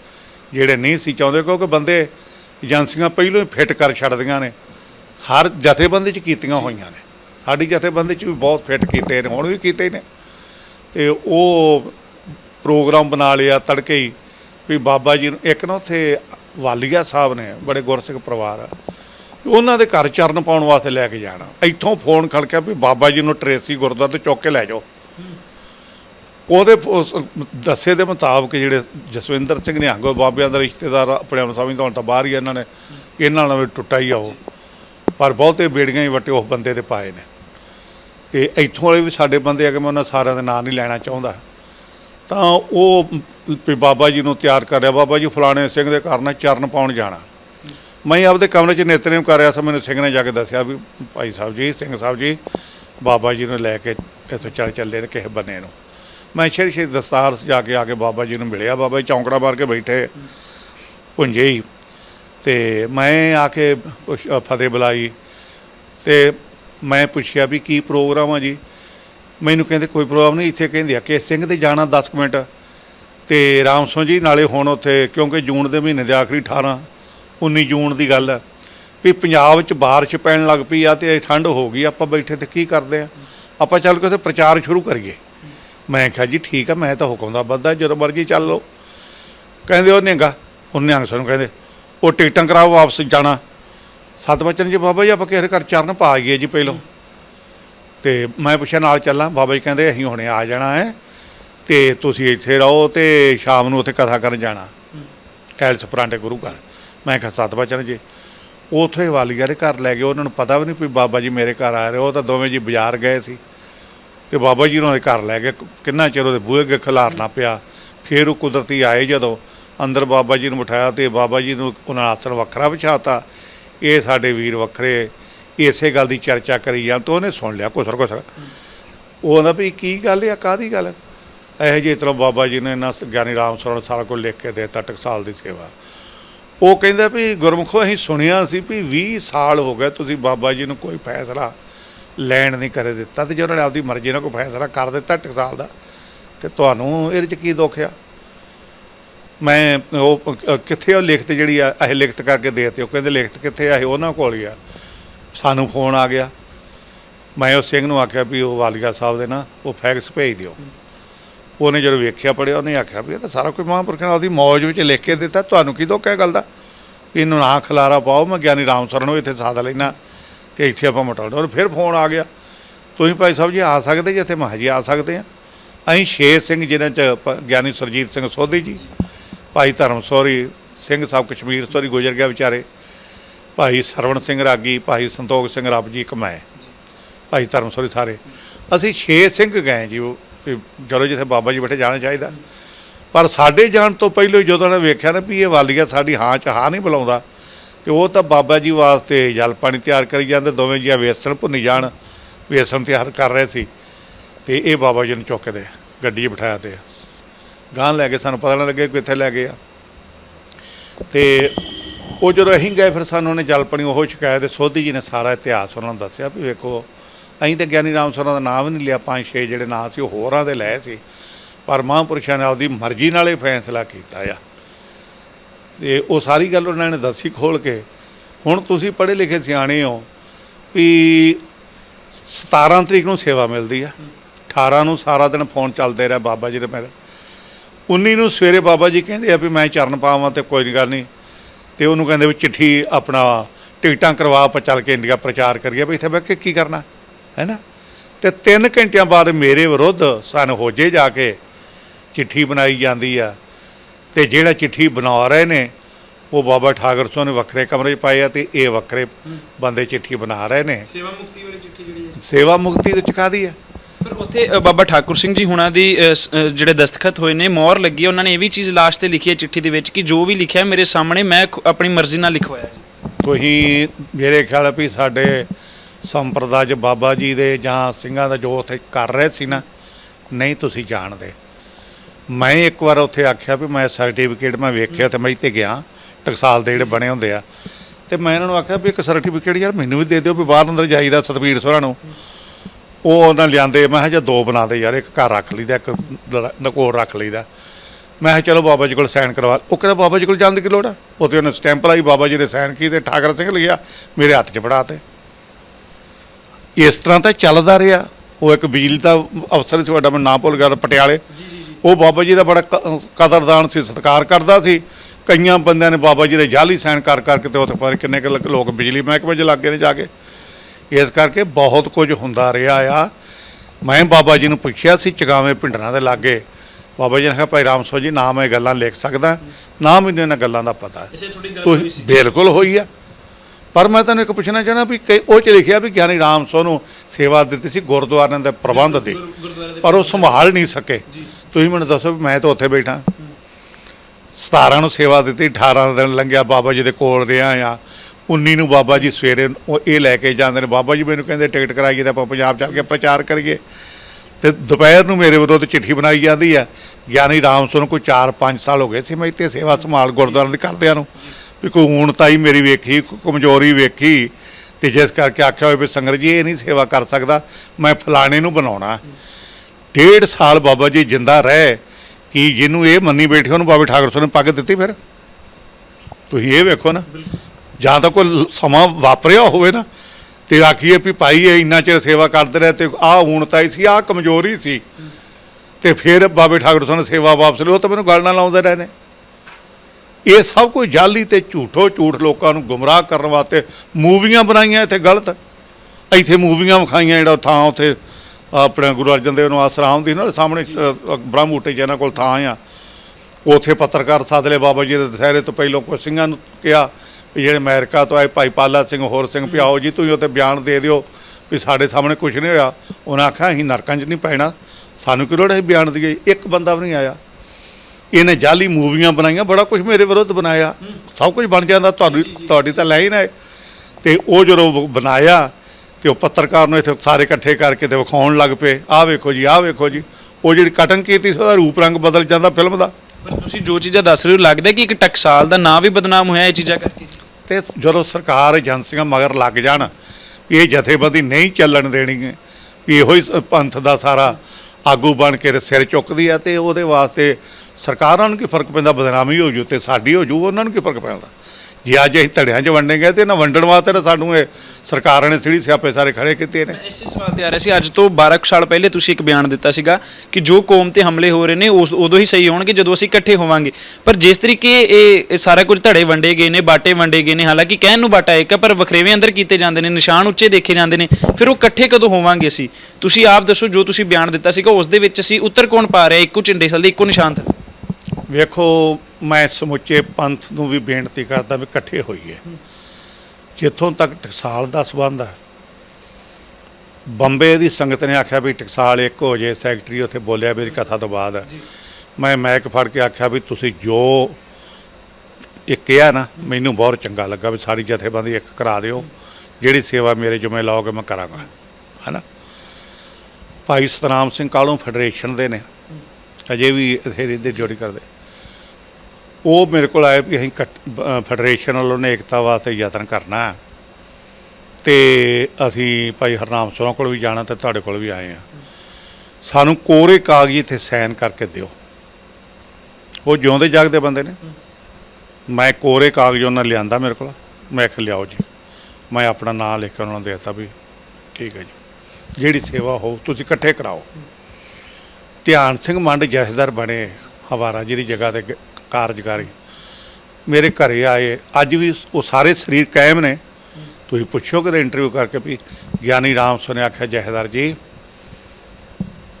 ਜਿਹੜੇ ਨਹੀਂ ਸੀ ਚਾਹੁੰਦੇ, ਕਿਉਂਕਿ ਬੰਦੇ ਏਜੰਸੀਆਂ ਪਹਿਲਾਂ ਹੀ ਫਿੱਟ ਕਰ ਛੱਡਦੀਆਂ ਨੇ। ਹਰ ਜਥੇਬੰਦੀ ਚ ਕੀਤੀਆਂ ਹੋਈਆਂ ਨੇ। ਸਾਡੀ ਜਥੇਬੰਦੀ ਚ ਵੀ ਬਹੁਤ ਫਿੱਟ ਕੀਤੇ ਨੇ, ਹੁਣ ਵੀ ਕੀਤੇ ਨੇ। ਤੇ ਉਹ ਪ੍ਰੋਗਰਾਮ ਬਣਾ ਲਿਆ ਤੜਕੇ ਹੀ, ਵੀ ਬਾਬਾ ਜੀ ਨੂੰ, ਇੱਕ ਨਾ ਉੱਥੇ ਵਾਲੀਆ ਸਾਹਿਬ ਨੇ, ਬੜੇ ਗੁਰਸਿੱਖ ਪਰਿਵਾਰ ਆ, ਉਹਨਾਂ ਦੇ ਘਰ ਚਰਨ ਪਾਉਣ ਵਾਸਤੇ ਲੈ ਕੇ ਜਾਣਾ। ਇੱਥੋਂ ਫੋਨ ਖੜਕਿਆ ਵੀ ਬਾਬਾ ਜੀ ਨੂੰ ਟਰੇਸੀ ਗੁਰਦੁਆਰੇ ਤੋਂ ਚੁੱਕ ਕੇ ਲੈ ਜਾਓ। ਉਹਦੇ ਉਸ ਦੱਸੇ ਦੇ ਮੁਤਾਬਕ ਜਿਹੜੇ ਜਸਵਿੰਦਰ ਸਿੰਘ ਨੇ ਆਗੋ ਬਾਬਿਆਂ ਦਾ ਰਿਸ਼ਤੇਦਾਰ ਆਪਣੇ ਆਪ ਨੂੰ ਸਮਝਦਾ, ਹੁਣ ਤਾਂ ਬਾਹਰ ਹੀ ਇਹਨਾਂ ਨੇ, ਇਹਨਾਂ ਨਾਲ ਵੀ ਟੁੱਟਾ ਹੀ ਆ ਉਹ। ਪਰ ਬਹੁਤੇ ਬੇੜੀਆਂ ਹੀ ਵੱਟੇ ਉਸ ਬੰਦੇ ਦੇ ਪਾਏ ਨੇ। ਤੇ ਇੱਥੋਂ ਵਾਲੇ ਵੀ ਸਾਡੇ ਬੰਦੇ ਆ ਕਿ ਮੈਂ ਉਹਨਾਂ ਸਾਰਿਆਂ ਦੇ ਨਾਂ ਨਹੀਂ ਲੈਣਾ ਚਾਹੁੰਦਾ। ਤਾਂ ਉਹ ਵੀ ਬਾਬਾ ਜੀ ਨੂੰ ਤਿਆਰ ਕਰ ਰਿਹਾ, ਬਾਬਾ ਜੀ ਫਲਾਣੇ ਸਿੰਘ ਦੇ ਕਾਰਨ ਚਰਨ ਪਾਉਣ ਜਾਣਾ। ਮੈਂ ਆਪਦੇ ਕਮਰੇ 'ਚ ਨਿਤਨੇਮ ਕਰ ਰਿਹਾ ਸੀ, ਮੈਨੂੰ ਸਿੰਘ ਨੇ ਜਾ ਕੇ ਦੱਸਿਆ ਵੀ ਭਾਈ ਸਾਹਿਬ ਜੀ, ਸਿੰਘ ਸਾਹਿਬ ਜੀ, ਬਾਬਾ ਜੀ ਨੂੰ ਲੈ ਕੇ ਇੱਥੋਂ ਚੱਲ ਚੱਲੇ ਨੇ ਕਿਸੇ ਬੰਨੇ ਨੂੰ। ਮੈਂ ਛੇੜੀ ਛੇੜੀ ਦਸਤਾਰ ਜਾ ਕੇ ਆ ਕੇ ਬਾਬਾ ਜੀ ਨੂੰ ਮਿਲਿਆ, ਬਾਬਾ ਜੀ ਚੌਂਕੜਾ ਮਾਰ ਕੇ ਬੈਠੇ ਪੁੰਜੇ ਹੀ। ਤੇ ਮੈਂ ਆ ਕੇ ਕੁਛ ਫਤਿਹ ਬੁਲਾਈ ਤੇ ਮੈਂ ਪੁੱਛਿਆ ਵੀ ਕੀ ਪ੍ਰੋਗਰਾਮ ਆ ਜੀ? ਮੈਨੂੰ ਕਹਿੰਦੇ ਕੋਈ ਪ੍ਰੋਬਲਮ ਨਹੀਂ, ਇੱਥੇ ਕਹਿੰਦੇ ਆ ਕਿ ਸਿੰਘ ਤੇ ਜਾਣਾ 10 ਕੁ ਮਿੰਟ। ਤੇ ਰਾਮਸੋ ਜੀ, ਨਾਲੇ ਹੁਣ ਉੱਥੇ, ਕਿਉਂਕਿ ਜੂਨ ਦੇ ਮਹੀਨੇ ਦੇ ਆਖਰੀ 18 19 ਜੂਨ ਦੀ ਗੱਲ ਹੈ ਵੀ ਪੰਜਾਬ 'ਚ ਬਾਰਿਸ਼ ਪੈਣ ਲੱਗ ਪਈ ਆ ਤੇ ਠੰਡ ਹੋ ਗਈ, ਆਪਾਂ ਬੈਠੇ ਤੇ ਕੀ ਕਰਦੇ ਆ? ਆਪਾਂ ਚੱਲ ਕੇ ਉੱਥੇ ਪ੍ਰਚਾਰ ਸ਼ੁਰੂ ਕਰੀਏ। ਮੈਂ ਕਿਹਾ ਜੀ, ਠੀਕ ਆ, ਮੈਂ ਤਾਂ ਹੁਕਮ ਦਾ ਬੰਦਾ, ਜਦੋਂ ਮਰਜ਼ੀ ਚੱਲ ਲਓ। ਕਹਿੰਦੇ ਉਹ ਨਿਹੰਗਾ ਉਹ ਨਿਹੰਗ ਸਾਨੂੰ ਕਹਿੰਦੇ, ਉਹ ਟਿਕਟਾਂ ਕਰਾਓ ਵਾਪਸ ਜਾਣਾ। ਸਤਬਚਨ ਜੀ, ਬਾਬਾ ਜੀ, ਆਪਾਂ ਕਿਸੇ ਦੇ ਘਰ ਚਰਨ ਪਾ ਗਏ ਜੀ, ਪਹਿਲੋਂ। ਤੇ ਮੈਂ ਪੁੱਛਿਆ, ਨਾਲ ਚੱਲਾਂ? ਬਾਬਾ ਜੀ ਕਹਿੰਦੇ, ਅਸੀਂ ਹੁਣੇ ਆ ਜਾਣਾ ਹੈ ਤੇ ਤੁਸੀਂ ਇੱਥੇ ਰਹੋ ਤੇ ਸ਼ਾਮ ਨੂੰ ਉੱਥੇ ਕਥਾ ਕਰਨ ਜਾਣਾ। ਕੈਲਸ ਪਰਾਂਟੇ ਗੁਰੂ ਘਰ। ਮੈਂ ਕਿਹਾ ਸਤ ਬਚਨ ਜੀ, ਉਥੇ ਵਾਲੀਆ ਦੇ ਘਰ ਲੈ ਗਏ ਉਹਨਾਂ ਨੂੰ ਪਤਾ ਵੀ ਨਹੀਂ ਵੀ ਬਾਬਾ ਜੀ ਮੇਰੇ ਘਰ ਆ ਰਹੇ ਉਹ ਤਾਂ ਦੋਵੇਂ ਜੀ ਬਾਜ਼ਾਰ ਗਏ ਸੀ। ਤੇ ਬਾਬਾ ਜੀ ਉਹਨਾਂ ਦੇ ਘਰ ਲੈ ਗਏ ਕਿੰਨਾ ਚਿਰ ਉਹਦੇ ਬੂਹੇ ਅੱਗੇ ਖਿਲਾਰਨਾ ਪਿਆ। ਫਿਰ ਉਹ ਕੁਦਰਤੀ ਆਏ ਜਦੋਂ ਅੰਦਰ ਬਾਬਾ ਜੀ ਨੂੰ ਬਿਠਾਇਆ ਤੇ ਬਾਬਾ ਜੀ ਨੂੰ ਉਹਨਾਂ ਆਸਣ ਵੱਖਰਾ ਵਿਛਾਤਾ। ਇਹ ਸਾਡੇ ਵੀਰ ਵੱਖਰੇ ਇਸੇ ਗੱਲ ਦੀ ਚਰਚਾ ਕਰੀ ਜਾਂ ਤਾਂ ਉਹਨੇ ਸੁਣ ਲਿਆ ਕੁਸਰ ਕੁਸਰ ਉਹ ਕਹਿੰਦਾ ਵੀ ਕੀ ਗੱਲ ਆ ਕਾਦੀ ਗੱਲ ਇਹੋ ਜਿਹੇ ਤਰ੍ਹਾਂ ਬਾਬਾ ਜੀ ਨੇ ਨਾ ਗਿਆਨੀ ਰਾਮ ਸਰਵਣ ਸਾਰਾ ਕੁਝ ਲਿਖ ਕੇ ਦੇਤਾ, ਟਕਸਾਲ ਦੀ ਸੇਵਾ। ਉਹ ਕਹਿੰਦਾ ਵੀ ਗੁਰਮੁਖੋ ਅਸੀਂ ਸੁਣਿਆ ਸੀ ਵੀ 20 ਸਾਲ ਹੋ ਗਏ ਤੁਸੀਂ ਬਾਬਾ ਜੀ ਨੂੰ ਕੋਈ ਫੈਸਲਾ ਲੈਣ ਨਹੀਂ ਕਰੇ ਦਿੱਤਾ, ਤੇ ਜੇ ਉਹਨਾਂ ਨੇ ਆਪਦੀ ਮਰਜ਼ੀ ਨਾਲ ਕੋਈ ਫੈਸਲਾ ਕਰ ਦਿੱਤਾ ਟਕਸਾਲ ਦਾ, ਤੇ ਤੁਹਾਨੂੰ ਇਹਦੇ ਚ ਕੀ ਦੁੱਖ ਆ? ਮੈਂ ਉਹ ਕਿੱਥੇ ਉਹ ਲਿਖਤ ਜਿਹੜੀ ਆ, ਇਹ ਲਿਖਤ ਕਰਕੇ ਦੇਤੇ, ਉਹ ਕਹਿੰਦੇ ਲਿਖਤ ਕਿੱਥੇ ਆ, ਇਹ ਉਹਨਾਂ ਕੋਲ ਹੀ ਆ। ਸਾਨੂੰ ਫੋਨ ਆ ਗਿਆ। ਮੈਂ ਉਹ ਸਿੰਘ ਨੂੰ ਆਖਿਆ ਵੀ ਉਹ ਵਾਲੀਆ ਸਾਹਿਬ ਦੇ ਨਾ, ਉਹ ਫੈਕਸ ਭੇਜ ਦਿਓ। ਉਹਨੇ ਜਦੋਂ ਵੇਖਿਆ ਪੜਿਆ, ਉਹਨੇ ਆਖਿਆ ਵੀ ਇਹ ਤਾਂ ਸਾਰਾ ਕੁਝ ਮਹਾਂਪੁਰਖਾਂ ਨੇ ਆਪਦੀ ਮੌਜ ਵਿੱਚ ਲਿਖ ਕੇ ਦਿੱਤਾ। ਤੁਹਾਨੂੰ ਕੀ ਦੁੱਖ ਹੈ ਗੱਲ ਦਾ? ਵੀ ਇਹਨੂੰ ਨਾ ਖਲਾਰਾ ਪਾਓ, ਮੈਂ ਗਿਆਨੀ ਰਾਮ ਸਰਨ ਨੂੰ ਇੱਥੇ ਸਾਦਾ ਲੈਣਾ ਤੇ ਇੱਥੇ ਆਪਾਂ ਮਟਾਉਂਦੇ ਉਹ ਫਿਰ ਫੋਨ ਆ ਗਿਆ। ਤੁਸੀਂ ਭਾਈ ਸਾਹਿਬ ਜੀ ਆ ਸਕਦੇ ਜੇ ਇੱਥੇ? ਮੈਂ ਆ ਸਕਦੇ ਆ ਅਸੀਂ ਸ਼ੇਰ ਸਿੰਘ ਜਿਹਨਾਂ ਚ ਪ- ਗਿਆਨੀ ਸੁਰਜੀਤ ਸਿੰਘ ਸੋਧੀ ਜੀ, ਭਾਈ ਧਰਮ ਸੋਰੀ ਸਿੰਘ ਸਾਹਿਬ ਕਸ਼ਮੀਰ ਸੋਰੀ ਗੁਜ਼ਰ ਗਿਆ ਵਿਚਾਰੇ। ਭਾਈ ਸਰਵਣ ਸਿੰਘ ਰਾਗੀ, ਭਾਈ ਸੰਤੋਖ ਸਿੰਘ ਰੱਬ ਜੀ ਇੱਕ ਮੈਂ, ਭਾਈ ਧਰਮ ਸੋਰੀ। ਸਾਰੇ ਅਸੀਂ ਛੇ ਸਿੰਘ ਗਏ ਜੀ, ਉਹ ਵੀ ਚਲੋ ਜਿੱਥੇ ਬਾਬਾ ਜੀ ਬੈਠੇ ਜਾਣਾ ਚਾਹੀਦਾ। ਪਰ ਸਾਡੇ ਜਾਣ ਤੋਂ ਪਹਿਲਾਂ ਜਦੋਂ ਨੇ ਵੇਖਿਆ ਨਾ ਵੀ ਇਹ ਵਾਲੀਆ ਸਾਡੀ ਹਾਂ ਚ ਹਾਂ ਨਹੀਂ ਬੁਲਾਉਂਦਾ, ਤੇ ਉਹ ਤਾਂ ਬਾਬਾ ਜੀ ਵਾਸਤੇ ਜਲ ਪਾਣੀ ਤਿਆਰ ਕਰੀ ਜਾਂਦੇ, ਦੋਵੇਂ ਜੀ ਵੇਸਣ ਭੁੰਨੀ ਜਾਣ, ਵੇਸਣ ਤਿਆਰ ਕਰ ਰਹੇ ਸੀ। ਤੇ ਇਹ ਬਾਬਾ ਜੀ ਨੂੰ ਚੁੱਕਦੇ ਗੱਡੀ 'ਚ ਬਿਠਾਇਆ ਤੇ। ਗਾਂ ਲੈ ਕੇ ਸਾਨੂੰ ਪਤਾ ਨਾ ਲੱਗੇ ਕਿੱਥੇ ਲੈ ਗਏ ਆ। ਤੇ ਉਹ ਜਦੋਂ ਅਸੀਂ ਗਏ, ਫਿਰ ਸਾਨੂੰ ਉਹਨੇ ਜਲਪਣੀ ਉਹ ਸ਼ਿਕਾਇਤ ਸੋਧੀ ਜੀ ਨੇ ਸਾਰਾ ਇਤਿਹਾਸ ਉਹਨਾਂ ਨੂੰ ਦੱਸਿਆ ਵੀ ਵੇਖੋ, ਅਸੀਂ ਤਾਂ ਗਿਆਨੀ ਰਾਮ ਸਰਾਂ ਦਾ ਨਾਮ ਵੀ ਨਹੀਂ ਲਿਆ, ਪੰਜ ਛੇ ਜਿਹੜੇ ਨਾਂ ਸੀ, ਉਹ ਹੋਰਾਂ ਦੇ ਲਏ ਸੀ। ਪਰ ਮਹਾਂਪੁਰਸ਼ਾਂ ਨੇ ਆਪਦੀ ਮਰਜ਼ੀ ਨਾਲ ਇਹ ਫੈਸਲਾ ਕੀਤਾ ਆ। ਤੇ ਉਹ ਸਾਰੀ ਗੱਲ ਉਹਨਾਂ ਨੇ ਦੱਸੀ ਖੋਲ ਕੇ। ਹੁਣ ਤੁਸੀਂ ਪੜ੍ਹੇ ਲਿਖੇ ਸਿਆਣੇ ਹੋ ਵੀ 17 ਤਰੀਕ ਨੂੰ ਸੇਵਾ ਮਿਲਦੀ ਆ। 18 ਨੂੰ ਸਾਰਾ ਦਿਨ ਫੋਨ ਚੱਲਦੇ ਰਿਹਾ ਬਾਬਾ ਜੀ ਦੇ ਮੇਰੇ। 19 ਨੂੰ ਸਵੇਰੇ ਬਾਬਾ ਜੀ ਕਹਿੰਦੇ ਆ ਵੀ ਮੈਂ ਚਰਨ ਪਾਵਾਂ ਤੇ ਕੋਈ ਗੱਲ ਨਹੀਂ। ਤੇ ਉਹਨੂੰ ਕਹਿੰਦੇ ਵੀ ਚਿੱਠੀ ਆਪਣਾ ਟਿਕਟਾਂ ਕਰਵਾ ਆਪਾਂ ਚੱਲ ਕੇ ਇੰਡੀਆ ਪ੍ਰਚਾਰ ਕਰੀਏ ਵੀ ਇੱਥੇ ਬਹਿ ਕੇ ਕੀ ਕਰਨਾ ਹੈ ਨਾ? ਤੇ 3 ਘੰਟਿਆਂ ਬਾਅਦ ਮੇਰੇ ਵਿਰੁੱਧ ਸਨ ਹੋਜੇ ਜਾ ਕੇ ਚਿੱਠੀ ਬਣਾਈ ਜਾਂਦੀ ਆ। ਤੇ ਜਿਹੜਾ ਚਿੱਠੀ ਬਣਾ ਰਹੇ ਨੇ ਉਹ ਬਾਬਾ ਠਾਕਰ ਸਿੰਘ ਨੇ ਵੱਖਰੇ ਕਮਰੇ 'ਚ ਪਾਏ ਆ ਤੇ ਇਹ ਵੱਖਰੇ ਬੰਦੇ ਚਿੱਠੀ ਬਣਾ ਰਹੇ ਨੇ। ਸੇਵਾ ਮੁਕਤੀ ਵਾਲੀ ਚਿੱਠੀ ਜਿਹੜੀ ਹੈ। ਸੇਵਾ ਮੁਕਤੀ ਤੇ ਚੁਕਾ ਦੀ ਆ? ਪਰ ਉੱਥੇ ਅ, ਬਾਬਾ ਠਾਕੁਰ ਸਿੰਘ ਜੀ ਹੁਣਾਂ ਦੀ ਅ, ਸ- ਅ, ਜਿਹੜੇ ਦਸਤਖਤ ਹੋਏ ਨੇ ਮੋਹਰ ਲੱਗੀ ਹੈ। ਉਹਨਾਂ ਨੇ ਇਹ ਵੀ ਚੀਜ਼ ਲਾਸਟ ਤੇ ਲਿਖੀ ਹੈ ਚਿੱਠੀ ਦੇ ਵਿੱਚ ਕਿ ਜੋ ਵੀ ਲਿਖਿਆ ਹੈ ਮੇਰੇ ਸਾਹਮਣੇ ਮੈਂ ਖੁ- ਆਪਣੀ ਮਰਜ਼ੀ ਨਾਲ ਲਿਖਵਾਇਆ ਜੀ ਤੁਸੀਂ ਮੇਰੇ ਖਿਆਲ ਆ ਵੀ ਸਾਡੇ ਸੰਪਰਦਾ 'ਚ ਬਾਬਾ ਜੀ ਦੇ ਜਾਂ ਸਿੰਘਾਂ ਦਾ ਜੋ ਉੱਥੇ ਕਰ ਰਹੇ ਸੀ ਨਾ ਨਹੀਂ ਤੁਸੀਂ ਜਾਣਦੇ। ਮੈਂ ਇੱਕ ਵਾਰ ਉੱਥੇ ਆਖਿਆ ਵੀ ਮੈਂ ਸਰਟੀਫਿਕੇਟ ਮੈਂ ਵੇਖਿਆ ਤੇ ਮੈਂ ਇੱਥੇ ਗਿਆ ਟਕਸਾਲ ਦੇ ਜਿਹੜੇ ਬਣੇ ਹੁੰਦੇ ਆ। ਤੇ ਮੈਂ ਇਹਨਾਂ ਨੂੰ ਆਖਿਆ ਵੀ ਇੱਕ ਸਰਟੀਫਿਕੇਟ ਯਾਰ ਮੈਨੂੰ ਵੀ ਦੇ ਦਿਓ ਵੀ ਬਾਹਰ ਅੰਦਰ ਜਾਈਦਾ ਸਤਵੀਰ ਸੋਹਰਾ ਨੂੰ। ਉਹ ਉਹਨਾਂ ਲਿਆਂਦੇ ਮੈਂ ਕਿਹਾ ਜੇ ਦੋ ਬਣਾ ਦੇ ਯਾਰ ਇੱਕ ਘਰ ਰੱਖ ਲਈਦਾ ਇੱਕ ਲ- ਨਕੋਰ ਰੱਖ ਲਈਦਾ। ਮੈਂ ਕਿਹਾ ਚਲੋ ਬਾਬਾ ਜੀ ਕੋਲ ਸਾਈਨ ਕਰਵਾ ਉਹ ਕਹਿੰਦਾ ਬਾਬਾ ਜੀ ਕੋਲ ਜਾਣ ਦੀ ਕੀ ਲੋੜ ਆ? ਉੱਥੇ ਉਹਨੇ ਸਟੈਂਪ ਲਾਈ ਬਾਬਾ ਜੀ ਨੇ ਸਾਈਨ ਕੀਤੇ ਠਾਕਰ ਸਿੰਘ ਲਿਆ ਮੇਰੇ ਹੱਥ 'ਚ ਫੜਾ ਤੇ ਇਸ ਤਰ੍ਹਾਂ ਤਾਂ ਚੱਲਦਾ ਰਿਹਾ। ਉਹ ਇੱਕ ਬਿਜਲੀ ਦਾ ਅਫਸਰ ਸੀ ਵੱਡਾ ਮੈਂ ਨਾਂ ਭੁੱਲ ਗਿਆ ਪਟਿਆਲੇ। ਉਹ ਬਾਬਾ ਜੀ ਦਾ ਬੜਾ ਕ- ਕਦਰਦਾਨ ਸੀ ਸਤਿਕਾਰ ਕਰਦਾ ਸੀ। ਕਈਆਂ ਬੰਦਿਆਂ ਨੇ ਬਾਬਾ ਜੀ ਦੇ ਜਾਲੀ ਸਾਈਨ ਕਰ ਕਰਕੇ ਤੇ ਉੱਥੇ ਨੀ ਕਿੰਨੇ ਕੁ ਲੋਕ ਬਿਜਲੀ ਮਹਿਕਮੇ 'ਚ ਲੱਗ ਗਏ ਨੇ ਜਾ ਕੇ। ਇਸ ਕਰਕੇ ਬਹੁਤ ਕੁਝ ਹੁੰਦਾ ਰਿਹਾ ਆ। ਮੈਂ ਬਾਬਾ ਜੀ ਨੂੰ ਪੁੱਛਿਆ ਸੀ ਚਗਾਵੇਂ ਪਿੰਡਰਾਂ ਦੇ ਲਾਗੇ। ਬਾਬਾ ਜੀ ਨੇ ਕਿਹਾ ਭਾਈ ਰਾਮ ਸੋ ਜੀ ਨਾ ਮੈਂ ਇਹ ਗੱਲਾਂ ਲਿਖ ਸਕਦਾ ਨਾ ਮੈਨੂੰ ਇਹਨਾਂ ਗੱਲਾਂ ਦਾ ਪਤਾ। ਤੁਸੀਂ ਬਿਲਕੁਲ ਹੋਈ ਆ। ਪਰ ਮੈਂ ਤੁਹਾਨੂੰ ਇੱਕ ਪੁੱਛਣਾ ਚਾਹਣਾ ਵੀ ਕਈ ਉਹ ਚ ਲਿਖਿਆ ਵੀ ਗਿਆਨੀ ਰਾਮ ਸੋ ਨੂੰ ਸੇਵਾ ਦਿੱਤੀ ਸੀ ਗੁਰਦੁਆਰਿਆਂ ਦੇ ਪ੍ਰਬੰਧ ਦੀ ਪਰ ਉਹ ਸੰਭਾਲ ਨਹੀਂ ਸਕੇ। ਤੁਸੀਂ ਮੈਨੂੰ ਦੱਸੋ ਵੀ ਮੈਂ ਤਾਂ ਉੱਥੇ ਬੈਠਾ। 17 ਨੂੰ ਸੇਵਾ ਦਿੱਤੀ 18 ਦਿਨ ਲੰਘਿਆ ਬਾਬਾ ਜੀ ਦੇ ਕੋਲ ਰਿਹਾ ਆ। 19 ਨੂੰ ਬਾਬਾ ਜੀ ਸਵੇਰੇ ਉਹ ਇਹ ਲੈ ਕੇ ਜਾਂਦੇ ਨੇ। ਬਾਬਾ ਜੀ ਮੈਨੂੰ ਕਹਿੰਦੇ, ਟਿਕਟ ਕਰਾਈਏ ਤਾਂ ਆਪਾਂ ਪੰਜਾਬ ਚੱਲ ਕੇ ਪ੍ਰਚਾਰ ਕਰੀਏ। ਤੇ ਦੁਪਹਿਰ ਨੂੰ ਮੇਰੇ ਵਿਰੁੱਧ ਚਿੱਠੀ ਬਣਾਈ ਜਾਂਦੀ ਆ ਗਿਆਨੀ ਰਾਮ ਸੋ ਨੂੰ ਕੋਈ 4-5 ਸਾਲ ਹੋ ਗਏ ਸੀ ਮੈਂ ਇੱਥੇ ਸੇਵਾ ਸੰਭਾਲ ਗੁਰਦੁਆਰਿਆਂ ਦੀ ਕਰਦਿਆਂ ਨੂੰ। ਵੀ ਕੋਈ ਊਣਤਾਈ ਮੇਰੀ ਵੇਖੀ, ਕੋਈ ਕਮਜ਼ੋਰੀ ਵੇਖੀ ਤੇ ਜਿਸ ਕਰਕੇ ਆਖਿਆ ਹੋਇਆ ਵੀ ਸੰਗਰ ਜੀ ਇਹ ਨਹੀਂ ਸੇਵਾ ਕਰ ਸਕਦਾ, ਮੈਂ ਫਲਾਣੇ ਨੂੰ ਬਣਾਉਣਾ। ਡੇਢ ਸਾਲ ਬਾਬਾ ਜੀ ਜਿੰਦਾ ਰਹੇ, ਕਿ ਜਿਹਨੂੰ ਇਹ ਮੰਨੀ ਬੈਠੇ ਉਹਨੂੰ ਬਾਬਾ ਠਾਕੁਰ ਸਿੰਘ ਨੇ ਪੱਗ ਦਿੱਤੀ ਫਿਰ? ਤੁਸੀਂ ਇਹ ਵੇਖੋ ਨਾ। ਜਾਂ ਤਾਂ ਕੋਈ ਲ- ਸਮਾਂ ਵਾਪਰਿਆ ਹੋਵੇ ਨਾ ਤੇ ਆਖੀਏ ਵੀ ਭਾਈ ਇਹ ਇੰਨਾ ਚਿਰ ਸੇਵਾ ਕਰਦੇ ਰਹੇ ਤੇ ਆਹ ਊਣਤਾ ਹੀ ਸੀ ਆਹ ਕਮਜ਼ੋਰੀ ਸੀ। ਤੇ ਫਿਰ ਬਾਬੇ ਠਾਕੁਰ ਸਾਹਿਬ ਨੇ ਸੇਵਾ ਵਾਪਸ ਲਈ ਉਹ ਤਾਂ ਮੈਨੂੰ ਗੱਲ ਨਾਲ ਲਾਉਂਦੇ ਰਹੇ ਨੇ। ਇਹ ਸਭ ਕੁਝ ਜਾਲੀ ਤੇ ਝੂਠੋ ਝੂਠ ਲੋਕਾਂ ਨੂੰ ਗੁੰਮਰਾਹ ਕਰਨ ਵਾਸਤੇ ਮੂਵੀਆਂ ਬਣਾਈਆਂ ਇੱਥੇ ਗਲਤ। ਇੱਥੇ ਮੂਵੀਆਂ ਵਿਖਾਈਆਂ ਜਿਹੜਾ ਥਾਂ ਉੱਥੇ ਆਪਣੇ ਗੁਰੂ ਅਰਜਨ ਦੇਵ ਨੂੰ ਆਸਰਾਮ ਦੀ ਨਾ ਸਾਹਮਣੇ ਅ, ਬ੍ਰਹਮ ਬੂਟੇ ਜਿਹਨਾਂ ਕੋਲ ਥਾਂ ਆ। ਉੱਥੇ ਪੱਤਰਕਾਰ ਸਾਦਲੇ ਬਾਬਾ ਜੀ ਦੇ ਦੁਸਹਿਰੇ ਤੋਂ ਪਹਿਲਾਂ ਕੋਈ ਸਿੰਘਾਂ ਨੂੰ ਕਿਹਾ ਵੀ ਜਿਹੜੇ ਅਮਰੀਕਾ ਤੋਂ ਆਏ ਭਾਈ ਪਾਲਾ ਸਿੰਘ, ਹੋਰ ਸਿੰਘ ਪਿਆਓ ਜੀ, ਤੁਸੀਂ ਉੱਥੇ ਬਿਆਨ ਦੇ ਦਿਓ ਵੀ ਸਾਡੇ ਸਾਹਮਣੇ ਕੁਝ ਨਹੀਂ ਹੋਇਆ। ਉਹਨਾਂ ਆਖਿਆ, ਅਸੀਂ ਨਰਕਾਂ 'ਚ ਨਹੀਂ ਪੈਣਾ। ਸਾਨੂੰ ਕਿ ਲੋੜ ਹੈ ਬਿਆਨ ਦੀ ਇੱਕ ਬੰਦਾ ਵੀ ਨਹੀਂ ਆਇਆ। ਇਹਨੇ ਜਾਲੀ ਮੂਵੀਆਂ ਬਣਾਈਆਂ, ਬੜਾ ਕੁਝ ਮੇਰੇ ਵਿਰੁੱਧ ਬਣਾਇਆ। ਸਭ ਕੁਝ ਬਣ ਜਾਂਦਾ, ਤੁਹਾਡੀ ਤੁਹਾਡੀ ਤਾਂ ਲਾਈਨ ਹੈ। ਤੇ ਉਹ ਜਦੋਂ ਬਣਾਇਆ, ਤੇ ਉਹ ਪੱਤਰਕਾਰ ਨੂੰ ਇੱਥੇ ਸਾਰੇ ਇਕੱਠੇ ਕਰਕੇ ਤੇ ਵਿਖਾਉਣ ਲੱਗ ਪਏ, ਆਹ ਵੇਖੋ ਜੀ, ਆਹ ਵੇਖੋ ਜੀ। ਉਹ ਜਿਹੜੀ ਕਟਿੰਗ ਕੀਤੀ ਸੀ, ਉਹਦਾ ਰੂਪ ਰੰਗ ਬਦਲ ਜਾਂਦਾ ਫਿਲਮ ਦਾ। ਪਰ ਤੁਸੀਂ ਜੋ ਚੀਜ਼ਾਂ ਦੱਸ ਰਹੇ ਹੋ, ਲੱਗਦਾ ਕਿ ਇੱਕ ਟਕਸਾਲ ਦਾ ਨਾਂ ਵੀ ਬਦਨਾਮ ਹੋਇਆ ਇਹ ਚੀਜ਼ਾਂ ਕਰਕੇ? ਤੇ ਜਦੋਂ ਸਰਕਾਰ ਏਜੰਸੀਆਂ ਮਗਰ ਲੱਗ ਜਾਣ, ਵੀ ਇਹ ਜਥੇਬੰਦੀ ਨਹੀਂ ਚੱਲਣ ਦੇਣੀ, ਵੀ ਇਹੋ ਹੀ ਸ- ਪੰਥ ਦਾ ਸਾਰਾ ਆਗੂ ਬਣ ਕੇ ਸਿਰ ਚੁੱਕਦੀ ਹੈ ਤੇ ਉਹਦੇ ਵਾਸਤੇ ਸਰਕਾਰਾਂ ਨੂੰ ਕੀ ਫ਼ਰਕ ਪੈਂਦਾ? ਬਦਨਾਮੀ ਹੋ ਜੂ ਤੇ ਸਾਡੀ ਹੋ ਜੂ, ਉਹਨਾਂ ਨੂੰ ਕੀ ਫ਼ਰਕ ਪੈਂਦਾ? ਜੇ ਅੱਜ ਅਸੀਂ ਧੜਿਆਂ 'ਚ ਵੰਡੇ ਗਏ ਤੇ ਨਾ ਵੰਡਣ ਵਾਸਤੇ ਤਾਂ ਸਾਨੂੰ ਇਹ ਸਰਕਾਰਾਂ ਨੇ ਸਿੜੀ ਸਿਆਪੇ ਸਾਰੇ ਖੜੇ ਕੀਤੇ ਨੇ। ਇਸੇ ਸਵਾਲ ਤੇ ਆ ਰਿਹਾ ਸੀ। ਅੱਜ ਤੋਂ 12 ਕੁ ਸਾਲ ਪਹਿਲੇ ਤੁਸੀਂ ਇੱਕ ਬਿਆਨ ਦਿੱਤਾ ਸੀਗਾ ਕਿ ਜੋ ਕੌਮ ਤੇ ਹਮਲੇ ਹੋ ਰਹੇ ਨੇ ਉਸ ਉਦੋਂ ਹੀ ਸਹੀ ਹੋਣਗੇ ਜਦੋਂ ਅਸੀਂ ਇਕੱਠੇ ਹੋਵਾਂਗੇ। ਪਰ ਜਿਸ ਤਰੀਕੇ ਇਹ ਇਹ ਸਾਰਾ ਕੁਝ ਧੜੇ ਵੰਡੇ ਗਏ ਨੇ ਬਾਟੇ ਵੰਡੇ ਗਏ ਨੇ ਹਾਲਾਂਕਿ ਕਹਿਣ ਨੂੰ ਬਾਟਾ ਇੱਕ ਹੈ ਪਰ ਵਖਰੇਵੇਂ ਅੰਦਰ ਕੀਤੇ ਜਾਂਦੇ ਨੇ ਨਿਸ਼ਾਨ ਉੱਚੇ ਦੇਖੇ ਜਾਂਦੇ ਨੇ। ਫਿਰ ਉਹ ਇਕੱਠੇ ਕਦੋਂ ਹੋਵਾਂਗੇ ਅਸੀਂ? ਤੁਸੀਂ ਆਪ ਦੱਸੋ ਜੋ ਤੁਸੀਂ ਬਿਆਨ ਦਿੱਤਾ ਸੀਗਾ ਉਸ ਦੇ ਵਿੱਚ ਅਸੀਂ ਉੱਤਰ ਕੌਣ ਪਾ ਰਿਹਾ? ਇੱਕੋ ਝੰਡੇ ਥੱਲੇ ਇੱਕੋ ਨਿਸ਼ਾਨ ਥੱਲੇ। ਵੇਖੋ ਮੈਂ ਸਮੁੱਚੇ ਪੰਥ ਨੂੰ ਵੀ ਬੇਨਤੀ ਕਰਦਾ ਵੀ ਇਕੱਠੇ ਹੋਈਏ। ਜਿੱਥੋਂ ਤੱਕ ਟਕਸਾਲ ਦਾ ਸਬੰਧ ਹੈ ਬੰਬੇ ਦੀ ਸੰਗਤ ਨੇ ਆਖਿਆ ਵੀ ਟਕਸਾਲ ਇੱਕ ਹੋ ਜੇ ਸੈਕਟਰੀ ਉੱਥੇ ਬੋਲਿਆ ਮੇਰੀ ਕਥਾ ਤੋਂ ਬਾਅਦ। ਮੈਂ ਮੈਕ ਫੜ ਕੇ ਆਖਿਆ ਵੀ ਤੁਸੀਂ ਜੋ ਇਹ ਕਿਹਾ ਨਾ ਮੈਨੂੰ ਬਹੁਤ ਚੰਗਾ ਲੱਗਾ ਵੀ ਸਾਰੀ ਜਥੇਬੰਦੀ ਇੱਕ ਕਰਾ ਦਿਓ। ਜਿਹੜੀ ਸੇਵਾ ਮੇਰੇ ਜਿੰਮੇ ਲਾਓਗੇ ਮੈਂ ਕਰਾਂਗਾ। ਹੈਨਾ? ਭਾਈ ਸਤਨਾਮ ਸਿੰਘ ਕਾਲੋਂ ਫੈਡਰੇਸ਼ਨ ਦੇ ਨੇ? ਅਜੇ ਵੀ ਇੱਥੇ ਰਹਿੰਦੇ ਜੋੜੀ ਕਰਦੇ। ਉਹ ਮੇਰੇ ਕੋਲ ਆਏ ਵੀ ਅਸੀਂ ਕੱਟ- ਫੈਡਰੇਸ਼ਨ ਵੱਲੋਂ ਨੇ ਏਕਤਾ ਵਾਸਤੇ ਯਤਨ ਕਰਨਾ। ਹੈ ਤੇ ਅਸੀਂ ਭਾਈ ਹਰਨਾਮ ਸਿੰਘ ਕੋਲ ਵੀ ਜਾਣਾ ਤੇ ਤੁਹਾਡੇ ਕੋਲ ਵੀ ਆਏ ਆ। ਸਾਨੂੰ ਕੋਰੇ ਕਾਗਜ਼ ਇੱਥੇ ਸਾਈਨ ਕਰਕੇ ਦਿਓ। ਉਹ ਜਿਉਂਦੇ ਜਾਗਦੇ ਬੰਦੇ ਨੇ। ਮੈਂ ਕੋਰੇ ਕਾਗਜ਼ ਉਹਨਾਂ ਲਿਆਂਦਾ ਮੇਰੇ ਕੋਲ। ਮੈਂ ਕਿਹਾ, ਲਿਆਓ ਜੀ। ਮੈਂ ਆਪਣਾ ਨਾਮ ਲਿਖ ਕੇ ਉਹਨਾਂ ਨੂੰ ਦੇਤਾ ਵੀ ਠੀਕ ਹੈ ਜੀ। ਜਿਹੜੀ ਸੇਵਾ ਹੋ ਤੁਸੀਂ ਇਕੱਠੇ ਕਰਾਓ। ਧਿਆਨ ਸਿੰਘ ਮੰਡ ਜਥੇਦਾਰ ਬਣੇ ਹਵਾਰਾ ਜਿਹੜੀ ਜਗ੍ਹਾ ਤੇ ਗ- ਕਾਰਜਕਾਰੀ। ਮੇਰੇ ਘਰੇ ਆਏ, ਅੱਜ ਵੀ ਉਹ ਸਾਰੇ ਸਰੀਰ ਕਾਇਮ ਨੇ। ਤੁਸੀਂ ਪੁੱਛੋ ਕਿ ਇੰਟਰਵਿਊ ਕਰਕੇ ਵੀ ਗਿਆਨੀ ਰਾਮ ਸੋ ਨੇ ਆਖਿਆ ਜਥੇਦਾਰ ਜੀ,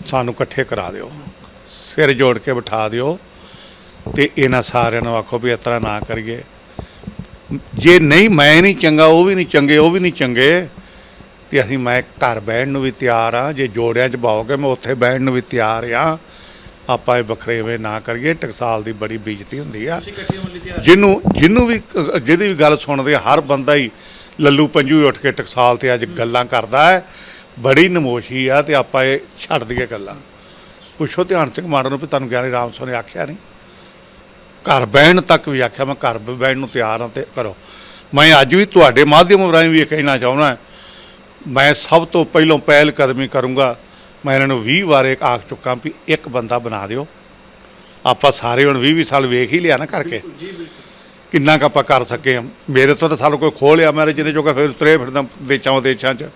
ਸਾਨੂੰ ਇਕੱਠੇ ਕਰਾ ਦਿਓ। ਸਿਰ ਜੋੜ ਕੇ ਬਿਠਾ ਦਿਓ ਤੇ ਇਹਨਾਂ ਸਾਰਿਆਂ ਨੂੰ ਆਖੋ ਵੀ ਇਸ ਤਰ੍ਹਾਂ ਨਾ ਕਰੀਏ। ਜੇ ਨਹੀਂ, ਮੈਂ ਨਹੀਂ ਚੰਗਾ, ਉਹ ਵੀ ਨਹੀਂ ਚੰਗੇ, ਉਹ ਵੀ ਨਹੀਂ ਚੰਗੇ, ਤੇ ਅਸੀਂ ਮੈਂ ਘਰ ਬਹਿਣ ਨੂੰ ਵੀ ਤਿਆਰ ਆ। ਜੇ ਜੋੜਿਆਂ 'ਚ ਪਾਓਗੇ ਮੈਂ ਉੱਥੇ ਬਹਿਣ ਨੂੰ ਵੀ ਤਿਆਰ ਆ। ਆਪਾਂ ਇਹ ਬਖਰੇਵੇਂ ਨਾ ਕਰੀਏ ਟਕਸਾਲ ਦੀ ਬੜੀ ਬੇਇੱਜ਼ਤੀ ਹੁੰਦੀ ਆ। ਜਿਹਨੂੰ ਜਿਹਨੂੰ ਵੀ ਜਿਹਦੀ ਵੀ ਗੱਲ ਸੁਣਦੇ ਹਰ ਬੰਦਾ ਹੀ ਲੱਲੂ ਪੰਜੂ ਉੱਠ ਕੇ ਟਕਸਾਲ ਤੇ ਅੱਜ ਗੱਲਾਂ ਕਰਦਾ ਹੈ। ਬੜੀ ਨਮੋਸ਼ੀ ਆ ਤੇ ਆਪਾਂ ਇਹ ਛੱਡ ਦਈਏ ਗੱਲਾਂ। ਪੁੱਛੋ ਧਿਆਨ ਸਿੰਘ ਮਾਡਲ ਨੂੰ ਵੀ ਤੁਹਾਨੂੰ ਗਿਆਨੀ ਰਾਮ ਸੋ ਨੇ ਆਖਿਆ ਨਹੀਂ? ਘਰ ਬਹਿਣ ਤੱਕ ਵੀ ਆਖਿਆ ਮੈਂ ਘਰ ਬਹਿਣ ਨੂੰ ਤਿਆਰ ਹਾਂ ਤੇ ਕਰੋ। ਮੈਂ ਅੱਜ ਵੀ ਤੁਹਾਡੇ ਮਾਧਿਅਮ ਰਾਹੀਂ ਵੀ ਇਹ ਕਹਿਣਾ ਚਾਹੁੰਦਾ ਮੈਂ ਸਭ ਤੋਂ ਪਹਿਲਾਂ ਪਹਿਲ ਕਦਮੀ ਕਰੂੰਗਾ। ਮੈਂ ਇਹਨਾਂ ਨੂੰ 20 ਵਾਰ ਇੱਕ ਆਖ ਚੁੱਕਾ ਵੀ ਇੱਕ ਬੰਦਾ ਬਣਾ ਦਿਓ। ਆਪਾਂ ਸਾਰੇ ਹੁਣ 20 20 ਸਾਲ ਵੇਖ ਹੀ ਲਿਆ ਨਾ ਕਰਕੇ। ਕਿੰਨਾ ਕੁ ਆਪਾਂ ਕਰ ਸਕੇ ਹਾਂ। ਮੇਰੇ ਤੋਂ ਤਾਂ ਸਾਨੂੰ ਕੋਈ ਖੋਹ ਲਿਆ ਮੇਰੇ ਜਿਹਨੇ ਜੋਗਾ ਫਿਰ ਤੁਰੇ ਫਿਰਦਾ ਦੇਸ਼ਾਂ ਦੇਸ਼ਾਂ 'ਚ।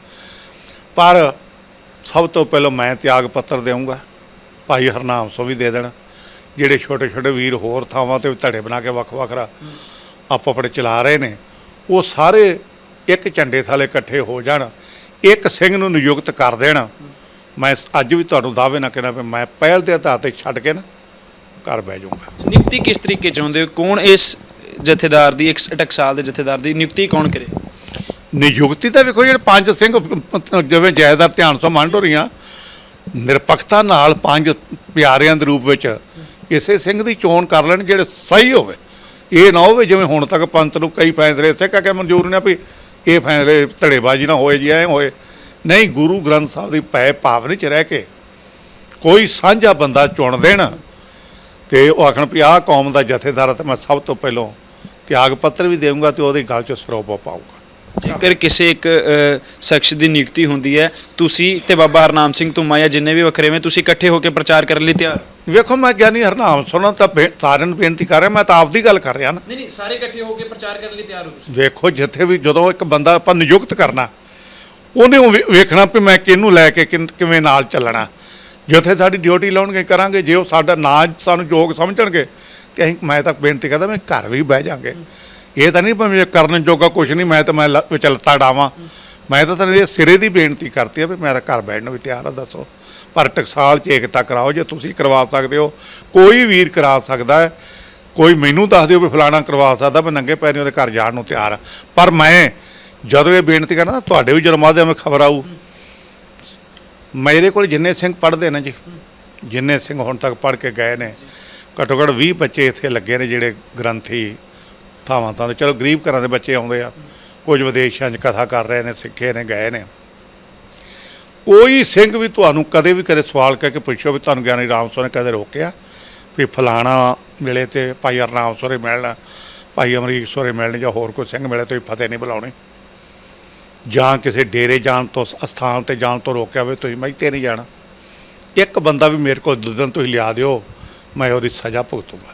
ਪਰ ਸਭ ਤੋਂ ਪਹਿਲਾਂ ਮੈਂ ਤਿਆਗ ਪੱਤਰ ਦੇਵਾਂਗਾ ਭਾਈ ਹਰਨਾਮ ਸੋ ਵੀ ਦੇ ਦੇਣ। ਜਿਹੜੇ ਛੋਟੇ ਛੋਟੇ ਵੀਰ ਹੋਰ ਥਾਵਾਂ ਤੇ ਧੜੇ ਬਣਾ ਕੇ ਵੱਖ ਵੱਖ ਰਾ ਆਪੋ ਆਪਣੇ ਚਲਾ ਰਹੇ ਨੇ ਉਹ ਸਾਰੇ ਇੱਕ ਝੰਡੇ ਥੱਲੇ ਇਕੱਠੇ ਹੋ ਜਾਣ। ਇੱਕ ਸਿੰਘ ਨੂੰ ਨਿਯੁਕਤ ਕਰ ਦੇਣ। ਮੈਂ ਅੱਜ ਵੀ ਤੁਹਾਨੂੰ ਦਾਅਵੇ ਨਾ ਕਹਿਣਾ ਵੀ ਮੈਂ ਪਹਿਲ ਦੇ ਆਧਾਰ ਤੇ ਛੱਡ ਕੇ ਨਾ ਘਰ ਬਹਿ ਜਾਊਂਗਾ। ਨਿਯੁਕਤੀ ਕਿਸ ਤਰੀਕੇ ਚਾਹੁੰਦੇ ਹੋ? ਕੌਣ ਇਸ ਜਥੇਦਾਰ ਦੀ ਇੱਕ ਟਕਸਾਲ ਦੇ ਜਥੇਦਾਰ ਦੀ ਨਿਯੁਕਤੀ ਕੌਣ ਕਰੇ? ਨਿਯੁਕਤੀ ਤਾਂ ਵੇਖੋ ਜਿਹੜੇ ਪੰਜ ਸਿੰਘ ਜਿਵੇਂ ਜਾਇਦਾਰ ਧਿਆਨ ਸੋ ਹੋ ਰਹੀਆਂ ਨਿਰਪੱਖਤਾ ਨਾਲ ਪੰਜ ਪਿਆਰਿਆਂ ਦੇ ਰੂਪ ਵਿੱਚ ਕਿਸੇ ਸਿੰਘ ਦੀ ਚੋਣ ਕਰ ਲੈਣ ਜਿਹੜੇ ਸਹੀ ਹੋਵੇ। ਇਹ ਨਾ ਹੋਵੇ ਜਿਵੇਂ ਹੁਣ ਤੱਕ ਪੰਥ ਨੂੰ ਕਈ ਫੈਸਲੇ ਇਸੇ ਕਰਕੇ ਮਨਜ਼ੂਰ ਨੇ ਵੀ ਇਹ ਫੈਸਲੇ ਧੜੇਬਾਜ਼ੀ ਨਾ ਹੋਏ ਜੀ ਐ ਹੋਏ। ਨਹੀਂ ਗੁਰੂ ਗ੍ਰੰਥ ਸਾਹਿਬ ਦੀ ਪੈ ਪਾਵਨੀ ਚ ਰਹਿ ਕੇ ਕੋਈ ਸਾਂਝਾ ਬੰਦਾ ਚੁਣ ਦੇਣ ਤੇ ਉਹ ਆਖਣ ਵੀ ਆਹ ਕੌਮ ਦਾ ਜਥੇਦਾਰ ਤੇ ਮੈਂ ਸਭ ਤੋਂ ਪਹਿਲਾਂ ਤਿਆਗ ਪੱਤਰ ਵੀ ਦੇਵਾਂਗਾ ਤੇ ਉਹਦੀ ਗੱਲ 'ਚ ਸਰੋਪਾ ਪਾਊਂਗਾ। ਜੇਕਰ ਕਿਸੇ ਇੱਕ ਸ਼ਖਸ ਦੀ ਨਿਯੁਕਤੀ ਹੁੰਦੀ ਹੈ ਤੁਸੀਂ ਤੇ ਬਾਬਾ ਹਰਨਾਮ ਸਿੰਘ ਧੁੰਮਾ ਜਾਂ ਜਿੰਨੇ ਵੀ ਵੱਖਰੇ ਵਿੱਚ ਤੁਸੀਂ ਇਕੱਠੇ ਹੋ ਕੇ ਪ੍ਰਚਾਰ ਕਰਨ ਲਈ ਤਿਆਰ? ਵੇਖੋ ਮੈਂ ਗਿਆਨੀ ਹਰਨਾਮ ਸੁਣਨ ਤਾਂ ਸਾਰਿਆਂ ਨੂੰ ਬੇਨਤੀ ਕਰ ਰਿਹਾ ਮੈਂ ਤਾਂ ਆਪਦੀ ਗੱਲ ਕਰ ਰਿਹਾ ਨਾ। ਨਹੀਂ ਨਹੀਂ ਸਾਰੇ ਇਕੱਠੇ ਹੋ ਕੇ ਪ੍ਰਚਾਰ ਕਰਨ ਲਈ ਤਿਆਰ ਹੋ ਤੁਸੀਂ। ਵੇਖੋ ਜਿੱਥੇ ਵੀ ਜਦੋਂ ਇੱਕ ਬੰਦਾ ਆਪਾਂ ਨਿਯੁਕਤ ਕਰਨਾ ਉਹਨੇ ਉਹ ਵੇ- ਵੇਖਣਾ ਵੀ ਮੈਂ ਕਿਹਨੂੰ ਲੈ ਕੇ ਕਿਵੇਂ ਨਾਲ ਚੱਲਣਾ। ਜਿੱਥੇ ਸਾਡੀ ਡਿਊਟੀ ਲਾਉਣਗੇ, ਕਰਾਂਗੇ, ਜੇ ਉਹ ਸਾਡਾ ਨਾਂ ਸਾਨੂੰ ਯੋਗ ਸਮਝਣਗੇ, ਤੇ ਅਸੀਂ ਮੈਂ ਤਾਂ ਬੇਨਤੀ ਕਰਦਾ ਮੈਂ ਘਰ ਵੀ ਬਹਿ ਜਾਾਂਗੇ। ਇਹ ਤਾਂ ਨਹੀਂ ਭਾਵੇਂ ਕਰਨ ਜੋਗਾ ਕੁਝ ਨਹੀਂ, ਮੈਂ ਤਾਂ ਮੈਂ ਲ- ਵਿੱਚ ਲੱਤਾਂ ਡਾਵਾਂ। ਮੈਂ ਤਾਂ ਤੁਹਾਨੂੰ ਇਹ ਸਿਰੇ ਦੀ ਬੇਨਤੀ ਕਰਤੀ ਆ ਵੀ ਮੈਂ ਤਾਂ ਘਰ ਬੈਠਣ ਨੂੰ ਵੀ ਤਿਆਰ ਆ, ਦੱਸੋ। ਪਰ ਟਕਸਾਲ ਚ ਏਕਤਾ ਕਰਾਓ, ਜੇ ਤੁਸੀਂ ਕਰਵਾ ਸਕਦੇ ਹੋ। ਕੋਈ ਵੀਰ ਕਰਾ ਸਕਦਾ ਹੈ। ਕੋਈ ਮੈਨੂੰ ਦੱਸ ਦਿਓ ਵੀ ਫਲਾਣਾ ਕਰਵਾ ਸਕਦਾ ਮੈਂ ਨੰਗੇ ਪੈਰੀਂ ਉਹਦੇ ਘਰ ਜਾਣ ਨੂੰ ਤਿਆਰ ਆ। ਪਰ ਮੈਂ ਜਦੋਂ ਇਹ ਬੇਨਤੀ ਕਰਨਾ, ਤੁਹਾਡੇ ਵੀ ਜਦੋਂ ਮਾਧਿਅਮ ਖਬਰ ਆਊ। ਮੇਰੇ ਕੋਲ ਜਿੰਨੇ ਸਿੰਘ ਪੜ੍ਹਦੇ ਨੇ ਜੀ, ਜਿੰਨੇ ਸਿੰਘ ਹੁਣ ਤੱਕ ਪੜ੍ਹ ਕੇ ਗਏ ਨੇ, ਘੱਟੋ ਘੱਟ 20 ਬੱਚੇ ਇੱਥੇ ਲੱਗੇ ਨੇ ਜਿਹੜੇ ਗ੍ਰੰਥੀ ਥਾਵਾਂ ਤਾਂ ਚਲੋ ਗਰੀਬ ਘਰਾਂ ਦੇ ਬੱਚੇ ਆਉਂਦੇ ਆ, ਕੁਝ ਵਿਦੇਸ਼ਾਂ 'ਚ ਕਥਾ ਕਰ ਰਹੇ ਨੇ, ਸਿੱਖੇ ਨੇ, ਗਏ ਨੇ। ਕੋਈ ਸਿੰਘ ਵੀ ਤੁਹਾਨੂੰ ਕਦੇ ਵੀ ਕਦੇ ਸਵਾਲ ਕਰਕੇ ਪੁੱਛੋ ਵੀ ਤੁਹਾਨੂੰ ਗਿਆਨੀ ਰਾਮ ਸੋ ਨੇ ਕਦੇ ਰੋਕਿਆ ਵੀ ਫਲਾਣਾ ਮਿਲੇ ਤੇ ਭਾਈ ਅਰਨਾਮ ਸੋਰੇ ਮਿਲਣਾ, ਭਾਈ ਅਮਰੀਕ ਸੋਰੇ ਮਿਲਣ ਜਾਂ ਹੋਰ ਕੋਈ ਸਿੰਘ ਮਿਲੇ ਤੁਸੀਂ ਫਤਿਹ ਨਹੀਂ ਬੁਲਾਉਣੀ। ਜਾਂ ਕਿਸੇ ਡੇਰੇ ਜਾਣ ਤੋਂ, ਅਸਥਾਨ ਤੇ ਜਾਣ ਤੋਂ ਰੋਕਿਆ ਹੋਵੇ, ਤੁਸੀਂ ਮੈਂ ਤੇ ਨਹੀਂ ਜਾਣਾ। ਇੱਕ ਬੰਦਾ ਵੀ ਮੇਰੇ ਕੋਲ ਦੁਦਨ ਤੁਸੀਂ ਲਿਆ ਦਿਓ, ਮੈਂ ਉਹਦੀ ਸਜ਼ਾ ਭੁਗਤੂੰਗਾ।